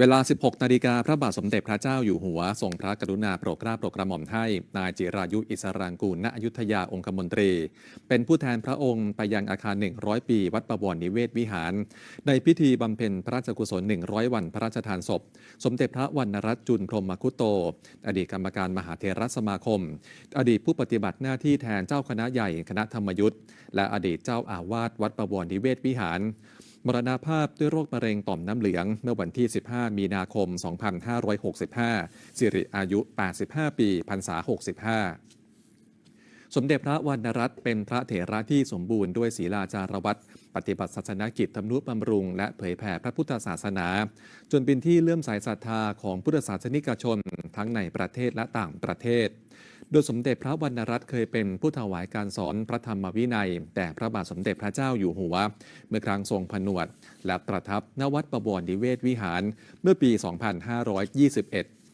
เวลา 16 นาฬิกาพระบาทสมเด็จพระเจ้าอยู่หัว ทรงพระกรุณาโปรดเกล้าโปรดกระหม่อมให้ นายจิรายุอิสรางกูลณอยุธยาองคมนตรี เป็นผู้แทนพระองค์ไปยังอาคาร 100 ปี วัดประวรนิเวศวิหาร ในพิธีบำเพ็ญพระราชกุศล 100 วันพระราชทานศพ สมเด็จพระวรรณรัตน์จุลพรมคุโต อดีตกรรมการมหาเทรสมาคม อดีตผู้ปฏิบัติหน้าที่แทนเจ้าคณะใหญ่คณะธรรมยุทธ์และอดีตเจ้าอาวาสวัดประวรนิเวศวิหาร มรณภาพด้วยโรคมะเร็งต่อมน้ำเหลือง เมื่อวันที่ 15 มีนาคม 2565 สิริอายุ 85 ปีพรรษา 65สมเด็จพระวรรณรัตน์เป็นพระเถระที่สมบูรณ์ด้วยศีลาจารวัตรปฏิบัติศาสนกิจทำนุบำรุง และเผยแผ่พระพุทธศาสนา จนเป็นที่เลื่อมใสศรัทธาของพุทธศาสนิกชน ทั้งในประเทศและต่างประเทศ โดยสมเด็จพระวรรณรัตน์เคยเป็นผู้ถวายการสอนพระธรรมวินัย แต่พระบาทสมเด็จพระเจ้าอยู่หัว เมื่อครั้งทรงผนวด และประทับณวัดประบวรนิเวศวิหารเมื่อปี 2521